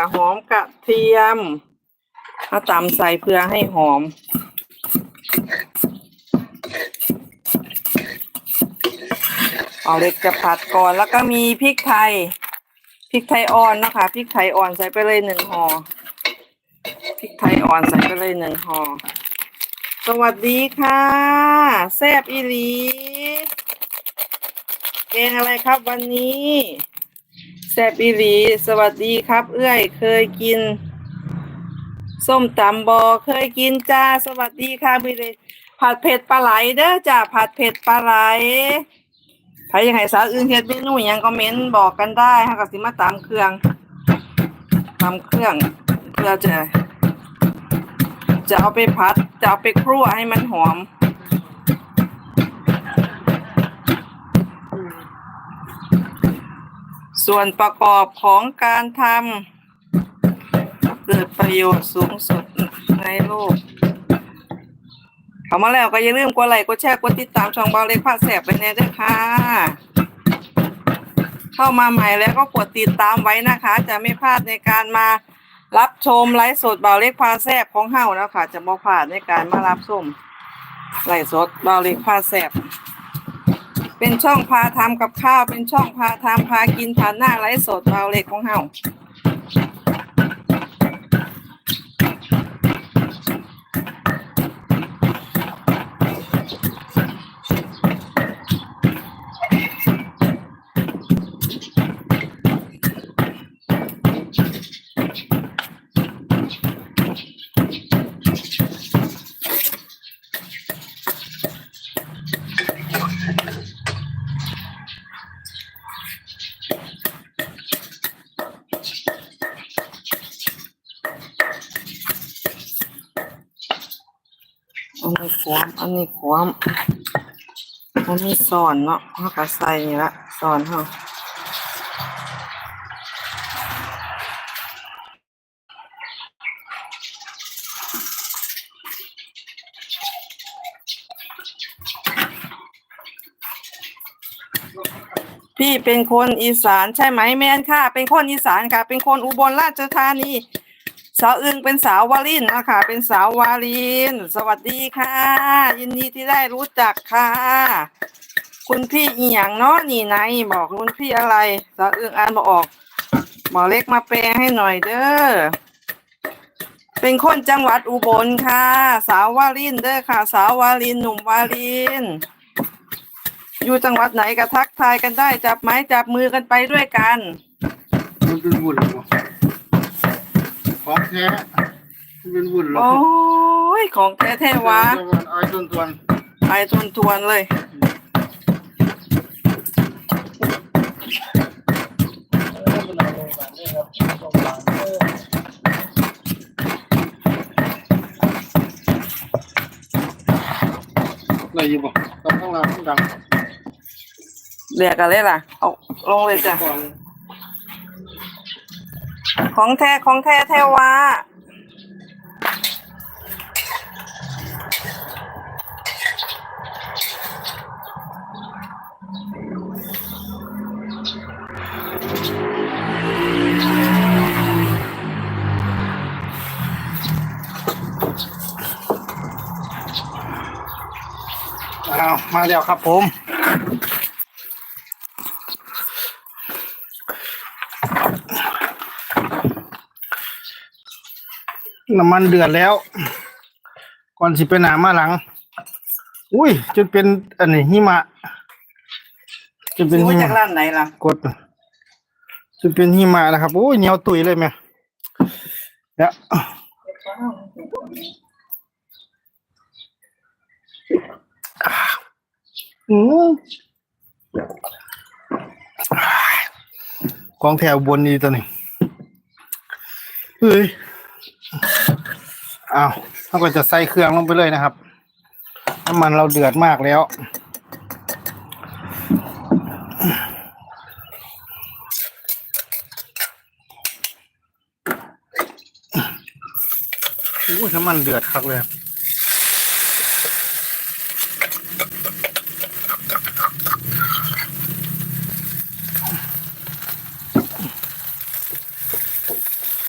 ค่ะ หอมกระเทียมมาตำใส่เพื่อให้หอม เอาเล็กจะผัดก่อนแล้วก็มีพริกไทยพริกไทยอ่อนนะคะพริกไทยอ่อนใส่ไปเลยหนึ่งห่อพริกไทยอ่อนใส่ไปเลยหนึ่งห่อสวัสดีค่ะ แซบอีหลีแกงอะไรครับวันนี้ แซบอีหลี สวัสดีครับ เอื้อย เคยกิน ส้มตำบอเคยกินจ้า สวัสดีค่ะพี่เลยผัดเผ็ดปลาไหลเด้อจ้าผัดเผ็ดปลาไหลใครยังไงสาวอื่นเฮ็ดเมนูยังก็เม้นบอกกันได้ฮะก็สิมาตามเครื่องตามเครื่องเพื่อจะ จะเอาไปพัด จะเอาไปครั่วให้มันหอม ส่วนประกอบของการทำเกิดประโยชน์สูงสุดในโลกเข้ามาแล้วก็อย่าลืมกดไลค์กดแชร์กดติดตามช่องเบาเล็กพาแสบไปแน่ด้วยค่ะ เข้ามาใหม่แล้วก็กดติดตามไว้นะคะ จะไม่พลาดในการมารับชมไลฟ์สดเบาเล็กพาแสบของเฮานะคะจะบ่พลาดในการมารับชมไลฟ์สดเบาเล็กพาแสบ เป็นช่องพาทำกับข้าว เป็นช่องพาทำพากินผ่านหน้าไลฟ์สดเบาเล็กของเฮา อันนี้ขวามอันนี้ขวามอันนี้สอนเนาะเขาก็ใส่นี่ละสอนเขาพี่เป็นคนอีสานใช่ไหมแม่นค่ะ เป็นคนอีสานค่ะ เป็นคนอุบลราชธานี สาวอึงเป็นสาววาลินนะคะเป็นสาววาลิน สวัสดีค่ะ ยินดีที่ได้รู้จักค่ะ คุณพี่อีหยังเนาะนี่ไหนบอกคุณพี่อะไร สาวอึงอ่านบอออกหมอเล็กมาแปลให้หน่อยเด้อเป็นคนจังหวัดอุบลค่ะ สาววาลินเด้อค่ะ สาววาลินหนุ่มวาลินอยู่จังหวัดไหนก็ทักทายกันได้ จับไม้จับมือกันไปด้วยกันมันเป็นวุ่นหรอ ของแท้มันเป็นวุ่นหรอโอ้ย ของแท้ๆวะไอ้ต้นตวนไปทวนทวนๆเลยอะไรอยู่บ่ต้องข้างล่างข้างดังเรียกกันเลยล่ะ เอาลงเลยจ้ะก่อน ของแท้ของแท้แท้วะอ้ามาแล้วครับผม น้ำมันเดือดแล้ว ก่อนสิไปหนามาหลัง อุ้ยจนเป็นอันนี้หิมะจนเป็นซื้อหิมาจากมะร้านไหนล่ะกดจนเป็นหิมะนะครับโอ้ยเหนียวตุยเลยแม่แล้วอืมของแถวบนนี่ตัวนี้เฮ้ย อ้าวเราก็จะใส่เครื่องลงไปเลยนะครับ น้ำมันเราเดือดมากแล้วโอ้ยน้ำมันเดือดคักเลยครับ